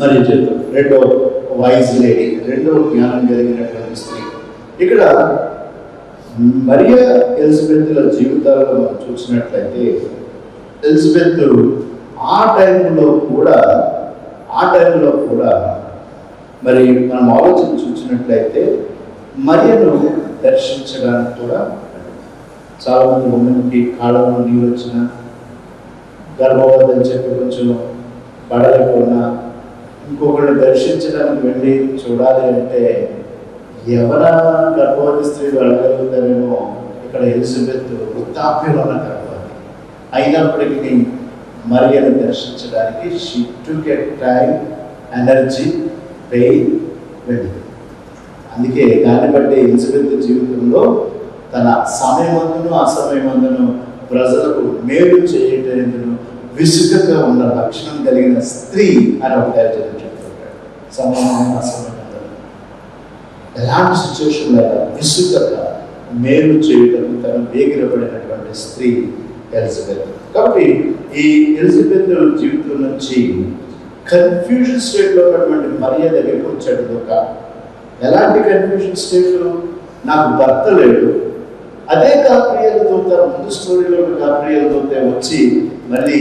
స్మరించారు రెండో wise lady రెండో జ్ఞానం కలిగినటువంటి స్త్రీ. ఇక్కడ మరియా ఎలిజబెత్ల జీవితాలను మనం చూసినట్లయితే ఎలిజబెత్ ఆ టైంలో కూడా ఆ టైంలో కూడా మరి మనం ఆలోచన చూసినట్లయితే మరియను దర్శించడానికి కూడా చాలా మంది ఉమెన్కి కాళ్ళలో నీళ్ళు వచ్చిన గర్భవతి చెప్పి కొంచెం పడలేకున్నా ఇంకొకరిని దర్శించడానికి వెళ్ళి చూడాలి అంటే ఎవర గర్భవతి స్త్రీలు వెళ్ళగలుగుతారేమో ఇక్కడ ఎలిజబెత్ వృద్ధాప్యంలో ఉన్న గర్భవతి అయినప్పటికీ మరియను దర్శించడానికి she to get time energy pain వెళ్ళింది. అందుకే దాన్ని బట్టి ఎలిజబెత్ జీవితంలో తన సమయమందును అసమయమందును ప్రజలకు మేలు చేయటందును విసుగగా ఉన్న లక్షణం కలిగిన స్త్రీ అని ఒక డైరెక్టర్ చెప్తుంటాడు. సమానమైన అసమయం ఎలాంటి సిచ్యువేషన్లో విసుగగా మేలు చేయడం తను వేగిరపడినటువంటి స్త్రీ ఎలిజబెత్. కాబట్టి ఈ ఎలిజబెత్ జీవితం నుంచి కన్ఫ్యూజన్ స్టేట్లో ఉన్నటువంటి మరియ దగ్గరికి వచ్చాడు ఒక. ఎలాంటి కన్ఫ్యూజన్ స్టేట్లో నాకు భర్త లేడు. అదే గాబ్రియల్ దూత ముందు స్టోరీలో గాబ్రియల్ దూత వచ్చి మళ్ళీ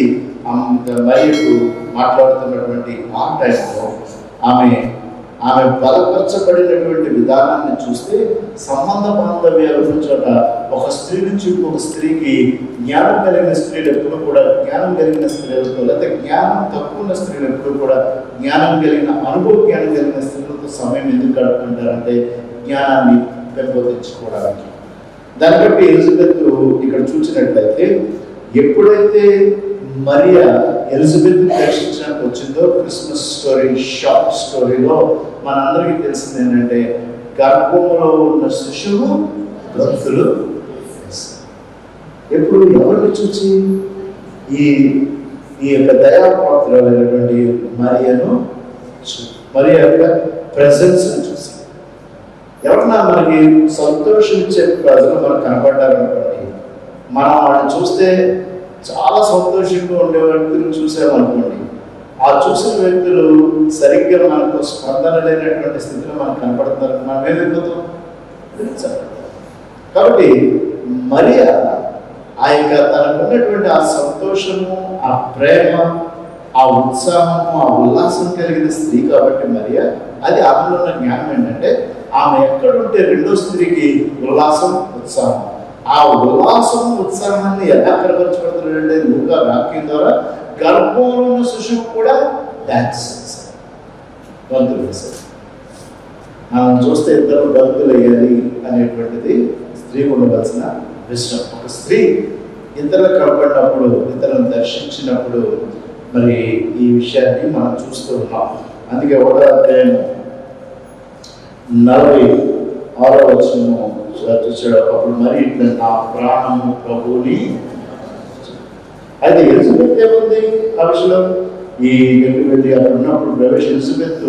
ఆ మరియకు మాట్లాడుతున్నటువంటి కాంటాక్ట్లో ఆమె ఆమె బలపరచబడినటువంటి విధానాన్ని చూస్తే సంబంధ బాంధవ్యాలు ఉన్న చోట ఒక స్త్రీ నుంచి ఇంకొక స్త్రీకి జ్ఞానం కలిగిన స్త్రీలు ఎప్పుడు కూడా జ్ఞానం కలిగిన స్త్రీలతో లేదా జ్ఞానం తక్కువ ఉన్న స్త్రీలు ఎప్పుడు కూడా జ్ఞానం కలిగిన అనుభవ జ్ఞానం కలిగిన స్త్రీలతో సమయం ఎందుకు గడుపుకుంటారంటే జ్ఞానాన్ని పెంపొందించుకోవడానికి. దాన్ని బట్టి ఎలిజబెత్ ఇక్కడ చూసినట్లయితే ఎప్పుడైతే మరియా ఎలిజబెత్ దర్శించడానికి వచ్చిందో క్రిస్మస్ స్టోరీ షార్ట్ స్టోరీలో మనందరికీ తెలిసింది ఏంటంటే గర్భంలో ఉన్న శిశువు భక్తులు ఎప్పుడు ఎవరిని చూసి ఈ ఈ యొక్క దయాపాత్రులైనటువంటి మరియను మరి యొక్క ప్రజెన్స్ చూసి. ఎవరన్నా మనకి సంతోషం ప్రజలు మనకు కనపడ్డారనుకోండి మనం వాళ్ళని చూస్తే చాలా సంతోషంగా ఉండే వ్యక్తులు చూసామనుకోండి. ఆ చూసిన వ్యక్తులు సరిగ్గా మనకు స్పందన లేనటువంటి స్థితిలో మనకు కనపడుతున్నారు మనం ఏమైపోతాం కాబట్టి మరియ ఆ యొక్క తనకున్నటువంటి ఆ సంతోషము ఆ ప్రేమ ఆ ఉత్సాహము ఆ ఉల్లాసం కలిగిన స్త్రీ కాబట్టి మరియ అది ఆమెలో ఉన్న జ్ఞానం ఏంటంటే ఆమె ఎక్కడుంటే రెండో స్త్రీకి ఉల్లాసం ఉత్సాహం. ఆ ఉల్లాసం ఉత్సాహాన్ని ఎలా కనబరచబడుతున్నాడంటే లూకా వాక్యం ద్వారా గర్భంలో ఉన్న శిశువు కూడా డాన్స్ బంతులు వేశారు. మనం చూస్తే ఇద్దరు బంతులు వేయాలి అనేటువంటిది స్త్రీ ఉండవలసిన విషయం. ఒక స్త్రీ ఇతరులు కనపడినప్పుడు ఇతరులను దర్శించినప్పుడు మరి ఈ విషయాన్ని మనం చూస్తూ ఉన్నాం. అందుకే ఒకటో అధ్యాయం నలభై ఆరో వచనము చూసాడు అప్పుడు మరి ఇట్లా నా ప్రాణము ప్రభుని అయితే ఎలిజబెత్ ఏముంది ఆ విషయంలో ఈ దగ్గర వెళ్ళి అక్కడ ఉన్నప్పుడు ప్రవేశ ఎలిజబెత్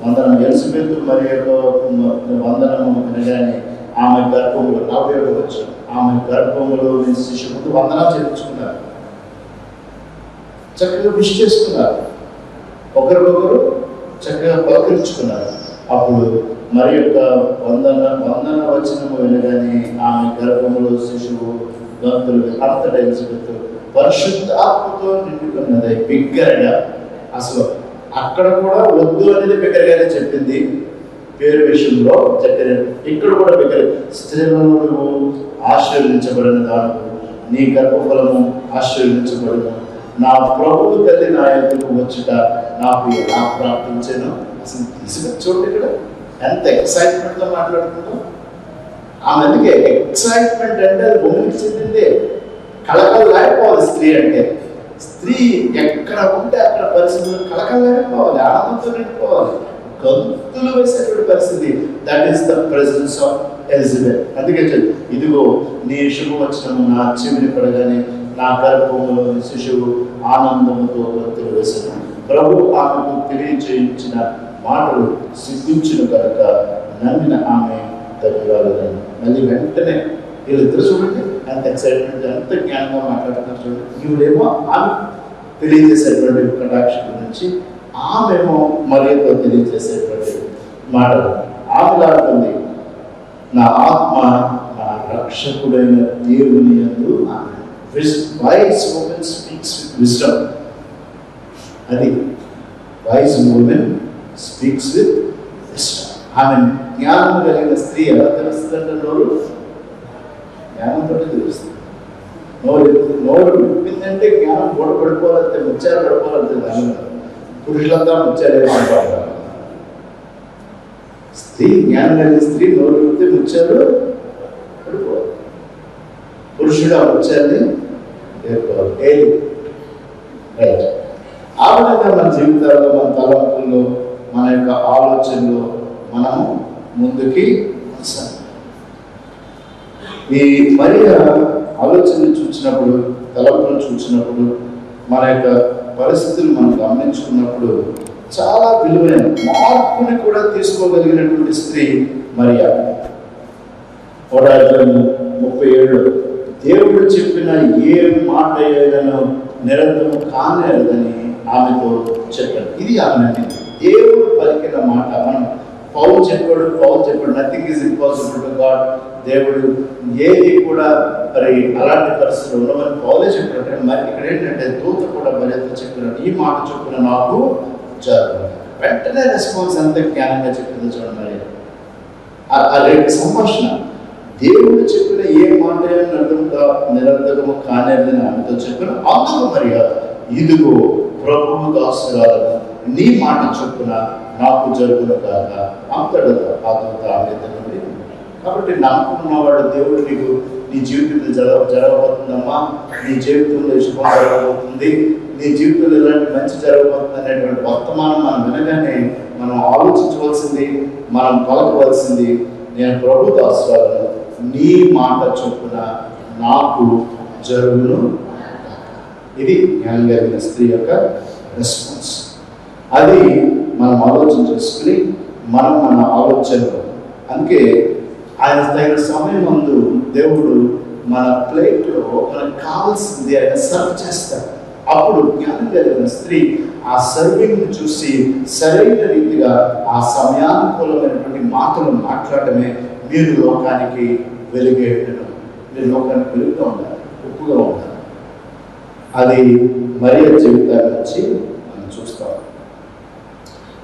వందనం ఎలిజబెత్ మరి వందనము అనగానే ఆమె గర్భంలో నలభై ఏడు వచ్చాం ఆమె గర్భంలో శిష్యుడు వందనం చేయించుకున్నారు చక్కగా విష్ చేసుకున్నారు ఒకరికొకరు చక్కగా పలకరించుకున్నారు అప్పుడు మరి యొక్క వందన వందన వచనము వినగానే ఆమె గర్భములో శిశువు గంతులు అంతటా ఎలిజబెత్ పరిశుద్ధ ఆత్మతో నిండుకున్నది. బిగ్గరగా అసలు అక్కడ కూడా వద్దు అనేది బిగ్గరగానే చెప్పింది. పేరు విషయంలో చక్కెర ఇక్కడ కూడా బిగ్గర స్త్రీలను నువ్వు ఆశీర్వదించబడిన దాను నీ గర్భఫలము ఆశీర్వదించబడిన. నా ప్రభువు తల్లి నా ఎదుకు వచ్చుట నాకు ఎలా ప్రార్థించాను అసలు తీసుకొని చూడండి ఇక్కడ. ఎంత ఎక్సైట్మెంట్తో మాట్లాడుకుంటాం. ఆమె అందుకే ఎక్సైట్మెంట్ అంటే అది భూమికి చెందిందే కళకళలాడిపోవాలి స్త్రీ అంటే. స్త్రీ ఎక్కడ ఉంటే అక్కడ పరిస్థితులు కళకళలాడిపోవాలి ఆనందంతో నిండిపోవాలి. గంతులు వేసేటువంటి పరిస్థితి. That is the presence of Elizabeth అందుకే ఇదిగో నీ శుభవచనము నా చెవిని పడగానే నా గర్భములో శిశువు ఆనందముతో గంతులు వేసిన ప్రభు ఆమెకు తెలియజేయించిన మాటలు సిద్ధించిన కనుక నమ్మిన ఆమె తగ్గిరాలేదని మళ్ళీ వెంటనే వీళ్ళిద్దరు చూడండి ఎంత ఎక్సైట్మెంట్ ఎంత జ్ఞానంగా మాట్లాడుతున్నారు చూడండి. ఈవిడేమో ఆమె తెలియజేసేటువంటి కటాక్షం గురించి ఆమెమో మరేదో తెలియజేసేటువంటి మాటలు. ఆమె నా ఆత్మ నా రక్షకుడైన దేవుని యందు wise women speaks with wisdom అది వైస్ ఉమెన్ స్పీక్స్ విత్ ఆమె జ్ఞానం కలిగిన స్త్రీ ఎలా తెలుస్తుందంటే నోరు? జ్ఞానంతో తెలుస్తుంది. నోరు ఎత్తు- నోరు విప్పిందంటే జ్ఞానం గోడ పడిపోవాలంటే ముచ్చారు పడిపోవాలంటే దాని పురుషులంతా ముచ్చారే మాట్లాడతారు స్త్రీ జ్ఞానం కలిగిన స్త్రీ నోరు విప్పితే ముచ్చారు పడిపోవాలి. పురుషుడు ఆ ముచ్చాన్ని ఏర్కోవాలి రైట్. ఆ విధంగా మన జీవితాల్లో మన తలంపుల్లో మన యొక్క ఆలోచనలో మనము ముందుకి కొనసాగాలి. ఈ మరియ ఆలోచనలు చూసినప్పుడు తలంపులను చూసినప్పుడు మన యొక్క పరిస్థితులు మనం గమనించుకున్నప్పుడు చాలా విలువైన మార్పుని కూడా తీసుకోగలిగినటువంటి స్త్రీ మరియా. పోరాటము ముప్పై ఏడు దేవుడు చెప్పిన ఏ మాట ఏదైనా నిరంతరం కానేరదని ఆమెతో చెప్పారు ఇది ఆమె దేవుడు పలికిన మాట మనం పౌన్ చెప్పాడు పౌన్ చెప్పాడు nothing is impossible to God దేవుడు ఏది కూడా మరి అలాంటి పరిస్థితులు ఉండవని పౌలే చెప్పాడు. మరి ఇక్కడ ఏంటంటే దూత కూడా మరింత చెప్పినాడు ఈ మాట చెప్పిన నాకు జరుగు. వెంటనే రెస్పాన్స్ ఎంత జ్ఞానంగా చెప్పింది చూడండి మరి. ఆ- రెండు సంభాషణ. దేవుడు చెప్పిన ఏ మాట నిరంతరంగా నిరంతరము కానేదని ఆమెతో చెప్పిన అందుకు మరి ఇదిగో ప్రభువు దాసురాలను నీ మాట చొప్పున నాకు జరుగును కాక అంతట పాత్రత ఆమె నుండి కాబట్టి నమ్ముకున్నవాడు దేవుడు నీకు నీ జీవితంలో జరగ జరగబోతుందమ్మా. నీ జీవితంలో శుభం జరగబోతుంది. నీ జీవితంలో ఇలాంటి మంచి జరగబోతుంది అనేటువంటి వర్తమానం మనం వినగానే మనం ఆలోచించవలసింది మనం పలకవలసింది నేను ప్రభు దాసురాలను నీ మాట చొప్పున నాకు జరుగును ఇది జ్ఞానం కలిగిన స్త్రీ యొక్క రెస్పాన్స్ అది మనం ఆలోచన చేసుకుని మనం మన ఆలోచనలు. అందుకే ఆయన తగిన సమయం ముందు దేవుడు మన ప్లేట్లో మనకు కావాల్సింది ఆయన సర్వ్ చేస్తాడు. అప్పుడు జ్ఞానం కలిగిన స్త్రీ ఆ సర్వింగ్ చూసి సరైన రీతిగా ఆ సమయానుకూలమైనటువంటి మాటలు మాట్లాడటమే మీరు లోకానికి వెలుగేయడం మీరు లోకానికి వెలుగుతూ ఉండాలి ఉప్పుగా ఉండాలి. అది మరియ జీవితాన్ని వచ్చి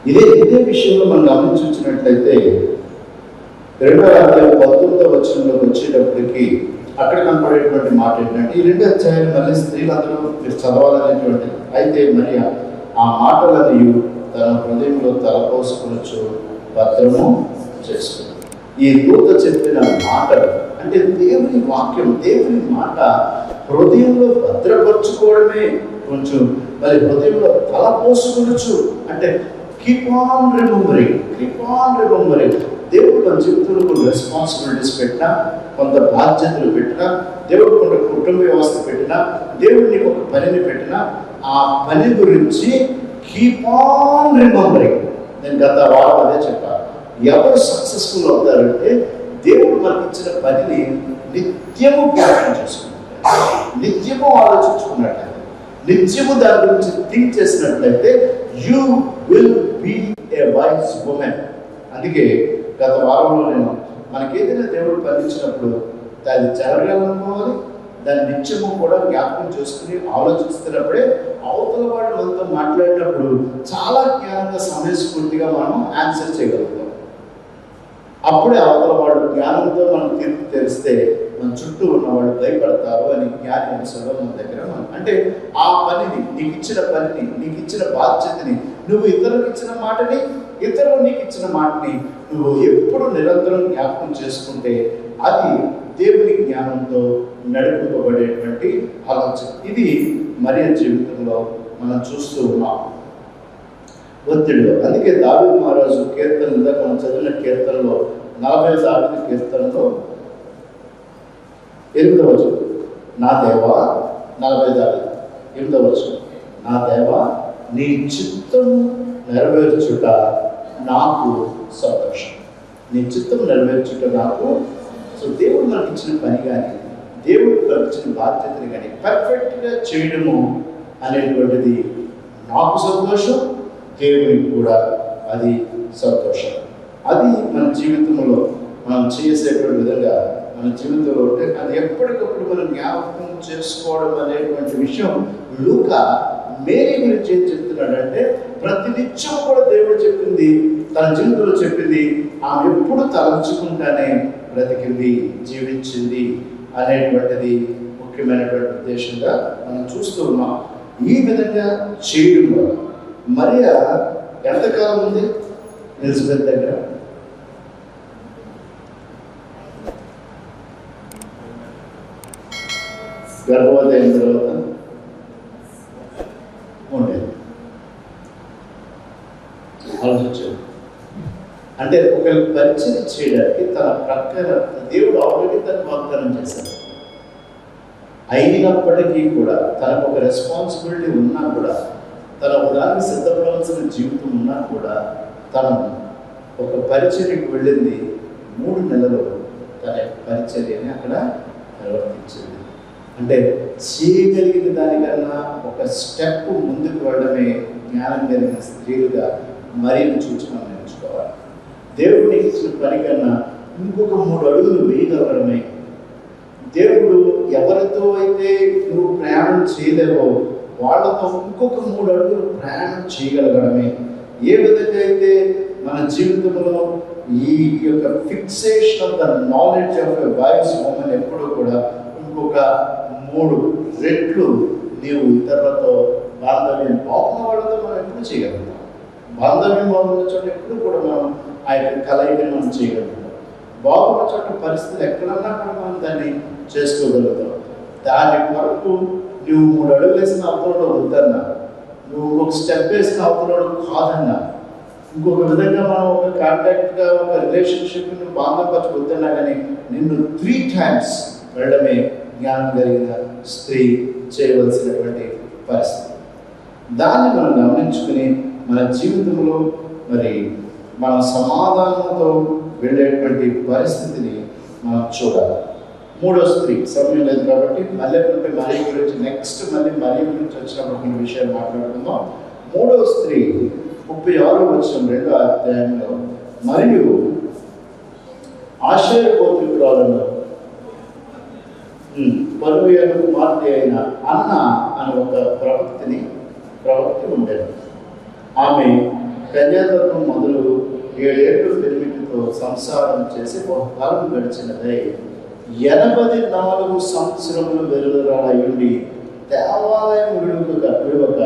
ఇదే ఇదే విషయంలో మనం గమనించినట్లయితే రెండో అధ్యాయం పంతొమ్మిదో వచనంలోకి వచ్చేటప్పటికి అక్కడ కనపడేటువంటి మాట ఏంటంటే ఈ రెండు అధ్యాయాలు మళ్ళీ స్త్రీలందరూ మీరు చదవాలనేటువంటి అయితే మరి ఆ- ఆ తన హృదయంలో తలపోసుకొనొచ్చు భద్రము చేస్తుంది ఈ దూత చెప్పిన మాట అంటే దేవుని వాక్యం దేవుని మాట హృదయంలో భద్రపరచుకోవడమే కొంచెం మరి హృదయంలో తలపోసుకొనొచ్చు అంటే keep on remembering keep on remembering దేవుడు మన జీవితంలో కొన్ని రెస్పాన్సిబిలిటీస్ పెట్టినా కొంత బాధ్యతలు పెట్టినా దేవుడు కొంత కుటుంబ వ్యవస్థ పెట్టినా దేవుడు నీకు ఒక పనిని పెట్టినా ఆ పని గురించి కీప్ ఆన్ రిమెంబరింగ్ నేను గత వారం అదే చెప్పాను ఎవరు సక్సెస్ఫుల్ అవుతారంటే దేవుడు మనకి ఇచ్చిన పనిని నిత్యము జ్ఞాపకం చేసుకుంటారు నిత్యము ఆలోచించుకున్నట్లయితే నిత్యము దాని గురించి థింక్ చేసినట్లయితే you will be a wise woman అందుకే గత వారంలో నేను మనకి ఏదైనా దేవుడు పండించినప్పుడు దాన్ని జరగాలనుకోవాలి దాన్ని నిత్యము కూడా జ్ఞాపకం చేసుకుని ఆలోచిస్తున్నప్పుడే అవతల వాడు మనతో మాట్లాడినప్పుడు చాలా జ్ఞానంగా సమయస్ఫూర్తిగా మనం ఆన్సర్ చేయగలుగుతాం. అప్పుడే అవతల వాడు జ్ఞానంతో మనం తీర్పు తెలిస్తే మన చుట్టూ ఉన్న వాళ్ళు భయపడతారు అని జ్ఞాని అంశంలో మన దగ్గర మనం అంటే ఆ పనిని నీకు ఇచ్చిన పనిని నీకు ఇచ్చిన బాధ్యతని నువ్వు ఇతరులకు ఇచ్చిన మాటని ఇతరులు నీకు ఇచ్చిన మాటని నువ్వు ఎప్పుడు నిరంతరం జ్ఞాపకం చేసుకుంటే అది దేవుని జ్ఞానంతో నడిపింపబడేటువంటి ఆలోచన. ఇది మరియ జీవితంలో మనం చూస్తూ ఉన్నాం. ఒత్తిడిలో. అందుకే దావి మహారాజు కీర్తన ఇందాక మనం చదివిన కీర్తనలో నలభై దావిది కీర్తనలో ఎనిమిదవ వచనం. నా దేవా నలభై దావి ఎనిమిదవ వచనం. నా దేవా నీ చిత్తం నెరవేర్చుట నాకు సంతోషం. నీ చిత్తం నెరవేర్చుట నాకు సో దేవుడు మనకి ఇచ్చిన పని కానీ దేవుడు మనకి ఇచ్చిన బాధ్యతని కానీ పర్ఫెక్ట్గా చేయడము అనేటువంటిది నాకు సంతోషం దేవునికి కూడా అది సంతోషం. అది మన జీవితంలో మనం చేసేటువంటి విధంగా మన జీవితంలో ఉంటే అది ఎప్పటికప్పుడు మనం జ్ఞాపకం చేసుకోవడం అనేటువంటి విషయం లూక మేరీ గురించి ఏం చెప్తున్నాడంటే ప్రతి నిత్యం కూడా దేవుడు చెప్పింది తన జీవితంలో చెప్పింది ఆమె ఎప్పుడు తలంచుకుంటానే బ్రతికింది జీవించింది అనేటువంటిది ముఖ్యమైనటువంటి ఉద్దేశంగా మనం చూస్తూ ఉన్నాం. ఈ విధంగా చేయడం వల్ల మరియా ఎంతకాలం ఉంది? ఎలిజబెత్ దగ్గర? గర్భవతి అయిన తర్వాత ఉండేది. ఆలోచించాడు అంటే ఒకరి పరిచయం చేయడానికి తన ప్రక్కన దేవుడు ఆల్రెడీ తను వాగ్దానం చేశాడు. అయినప్పటికీ కూడా తనకు ఒక రెస్పాన్సిబిలిటీ ఉన్నా కూడా తన ఉదాహరణ సిద్ధపడవలసిన జీవితం ఉన్నా కూడా తను ఒక పరిచర్యకు వెళ్ళింది మూడు నెలలు తన పరిచర్యని అక్కడ నిర్వర్తించింది. అంటే చేయగలిగిన దానికన్నా ఒక స్టెప్ ముందుకు వెళ్ళడమే జ్ఞానం కలిగిన స్త్రీలుగా మరీని చూసి మనం నేర్చుకోవాలి. దేవుడు నీకు ఇచ్చిన పని కన్నా ఇంకొక మూడు అడుగులు వేయగలగడమే దేవుడు ఎవరితో అయితే నువ్వు ప్రయాణం చేయలేవో వాళ్ళతో ఇంకొక మూడు అడుగులు ప్రయాణం చేయగలగడమే. ఏ విధంగా అయితే మన జీవితంలో ఈ యొక్క fixation of the knowledge of a wise woman ఎప్పుడూ కూడా ఇంకొక మూడు రెట్లు నీవు ఇతరులతో బాంధవ్యం బాగున్న వాళ్ళతో మనం ఎప్పుడు చేయగలుగుతాం? బాంధవ్యం బాగున్న చోట ఎప్పుడు కూడా మనం ఆ యొక్క కలయికని మనం చేయగలుగుతాం. బాగున్న చోట పరిస్థితులు ఎక్కడన్నా కూడా మనం దాన్ని చేసుకోగలుగుతాం. దాని కొరకు నువ్వు మూడు అడుగులు వేసిన అవతలలో వద్దన్నా నువ్వు ఒక స్టెప్ వేసిన అవతలలో కాదన్నా ఇంకొక విధంగా మనం ఒక కాంటాక్ట్గా ఒక రిలేషన్షిప్ని బాధపరచవద్దన్నా కానీ నిన్ను త్రీ టైమ్స్ వెళ్ళడమే జ్ఞానం కలిగిన స్త్రీ చేయవలసినటువంటి పరిస్థితి. దాన్ని మనం గమనించుకుని మన జీవితంలో మరి మన సమాధానంతో వెళ్ళేటువంటి పరిస్థితిని మనం చూడాలి. మూడో స్త్రీ సమయం లేదు కాబట్టి మళ్ళీ ఉంటే మరీ గురించి నెక్స్ట్ మళ్ళీ మరీ గురించి వచ్చినప్పుడు కొన్ని విషయాలు మాట్లాడుకుందాం. మూడో స్త్రీ ముప్పై ఆరు వచ్చిన రెండో అధ్యాయంలో మరియు ఆశ్చర్యపోతురాలను పరువేలకు కుమార్తె అయిన అన్న అని ఒక ప్రవక్తిని ప్రవక్తి ఉండేది. ఆమె కన్యాతత్వం మొదలు ఏడేళ్ళు పెరిమిటితో సంసారం చేసి బహుకాలం గడిచినదై. ఎనభై నాలుగు సంవత్సరములు వెలువరాయుండి దేవాలయం విడువక విడువక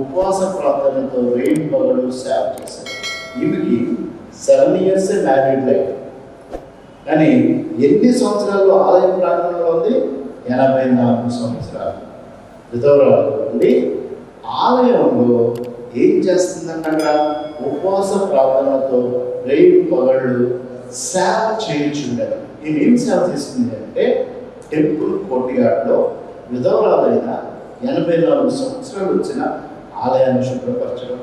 ఉపవాస ప్రార్థనతో రెయిన్ పగలు సేవ చేశారు ఈమెకి సెవెన్ ఇయర్స్ మ్యారీడ్ లైఫ్. కానీ ఎన్ని సంవత్సరాలు ఆలయం ప్రాంగణంలో ఉంది? ఎనభై నాలుగు సంవత్సరాలు. విధవరాలు ఉండి ఆలయంలో ఏం చేస్తుందంటే అక్కడ ఉపవాస ప్రార్థనలతో రేపు పగళ్ళు సేవ చేయించుండేది ఈమె ఏం సేవ చేస్తుంది అంటే టెంపుల్ కోర్టియార్డ్లో విధవరాలైన ఎనభై నాలుగు సంవత్సరాలు వచ్చిన ఆలయాన్ని శుభ్రపరచడం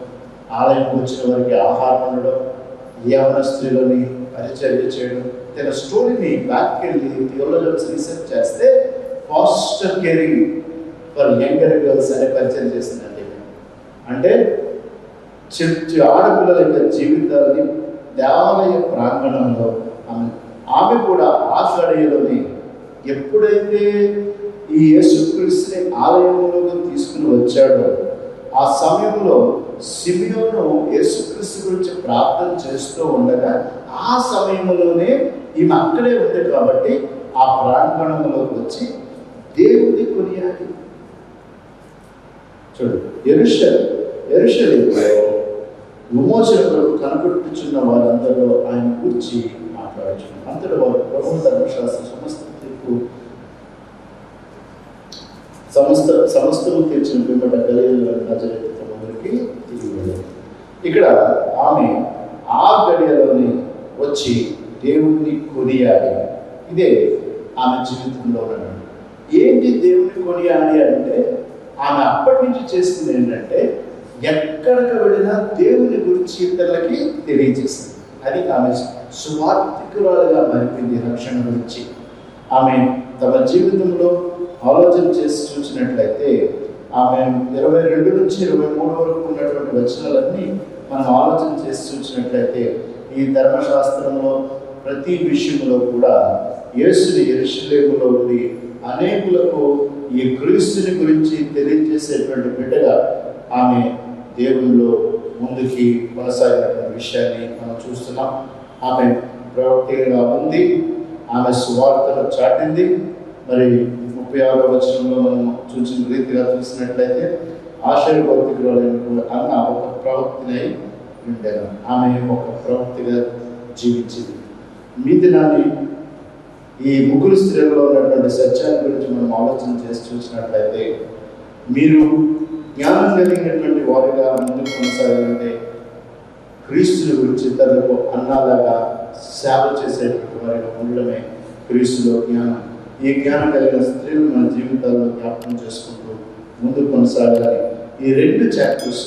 ఆలయం వచ్చిన వారికి ఆహారం ఉండడం యవన స్త్రీలని పరిచర్య చేయడం తన స్టోరీని బ్యాక్ వెళ్ళి థియోలజన్స్ రీసెర్చ్ చేస్తే foster caring for younger girls అనే పరిచయం చేసిందండి అంటే చెట్టు ఆడపిల్లల యొక్క జీవితాలని దేవాలయ ప్రాంగణంలో ఆమె ఆమె కూడా ఆ ఎప్పుడైతే ఈ యేసుక్రీస్తుని ఆలయంలోకి తీసుకుని వచ్చాడో ఆ సమయంలో సిమియోను యేసుక్రీస్తు గురించి ప్రార్థన చేస్తూ ఉండగా ఆ సమయంలోనే ఈమె అక్కడే ఉంది కాబట్టి ఆ ప్రాంగణంలోకి వచ్చి దేవుని కొనియాలి. చూడు ఎరుష ఎరుషలేములో విమోచన కొరకు కనబడుచున్న వారందరిలో ఆయన గురించి మాట్లాడుచున్నారు అంతటి వారు ప్రభు ధర్మశాస్త్ర సమస్త తీర్పు సమస్త సమస్తము తీర్చిన పిమ్మట గలీల నజరేతు తిరిగి వెళ్ళారు ఇక్కడ ఆమె ఆ గడియలోని వచ్చి దేవుణ్ణి కొనియాలి. ఇదే ఆమె జీవితంలో ఉన్నాడు ఏంటి దేవుణ్ణి కొనియాలి అంటే ఆమె అప్పటి నుంచి చేసింది ఏంటంటే ఎక్కడికి వెళ్ళినా దేవుని గురించి ఇతరులకి తెలియజేసింది. అది ఆమె సువార్థికురాలుగా మారిపోయింది రక్షణ గురించి. ఆమె తమ జీవితంలో ఆలోచన చేసి చూసినట్లయితే ఆమె ఇరవై రెండు నుంచి ఇరవై మూడు వరకు ఉన్నటువంటి వచనాలన్నీ మనం ఆలోచన చేసి చూసినట్లయితే ఈ ధర్మశాస్త్రంలో ప్రతి విషయంలో కూడా యేసుని ఎరుషులేములో ఉండి అనేకులకు ఈ క్రీస్తుని గురించి తెలియజేసేటువంటి బిడ్డగా ఆమె దేవుల్లో ముందుకి కొనసాగినటువంటి విషయాన్ని మనం చూస్తున్నాం. ఆమె ప్రవక్తగా ఉంది. ఆమె సువార్తను చాటింది. మరి ముప్పై ఆరో వచనంలో మనం చూసిన రీతిగా చూసినట్లయితే ఆశ్చర్యభౌతికురాలైన అన్న ఒక ప్రవక్తినై ఉండేది ఆమె ఒక ప్రవక్తిగా జీవించింది. దినాన్ని ఈ ముగ్గురు స్త్రీలలో ఉన్నటువంటి సత్యాన్ని గురించి మనం ఆలోచన చేసి చూసినట్లయితే మీరు జ్ఞానం కలిగినటువంటి వారిగా ముందుకు కొనసాగాలంటే క్రీస్తుని గురించి ఇతరులకు అన్నాలాగా సేవ చేసేటువంటి వారిగా ఉండడమే క్రీస్తులో జ్ఞానం. ఈ జ్ఞానం కలిగిన స్త్రీలు మన జీవితాల్లో జ్ఞాపకం చేసుకుంటూ ముందుకు కొనసాగాలి. ఈ రెండు చాప్టర్స్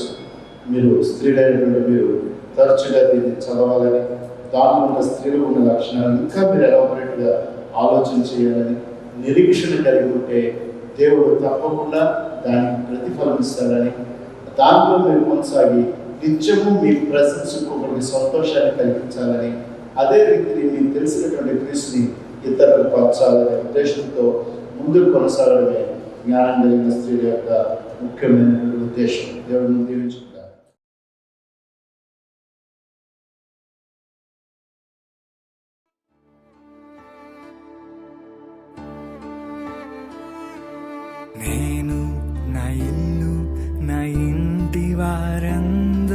మీరు స్త్రీలైనటువంటి మీరు తరచుగా దీన్ని చదవాలని దాని ఉన్న స్త్రీలు ఉన్న లక్షణాలు ఇంకా మీరు ఎలాబరేట్గా ఆలోచన చేయాలని నిరీక్షణ కలిగి ఉంటే దేవుడు తప్పకుండా దానికి ప్రతిఫలం ఇస్తాడని దాంట్లో మీరు కొనసాగి నిత్యము మీ ప్రశంసకు ఒకటి సంతోషాన్ని కలిగించాలని అదే రీతిని మీకు తెలిసినటువంటి క్రీస్తుని ఇతరులకు పంచాలనే ఉద్దేశంతో ముందుకు కొనసాగడమే జ్ఞానం కలిగిన స్త్రీల యొక్క ముఖ్యమైన ఉద్దేశం. దేవుడిని దీవించు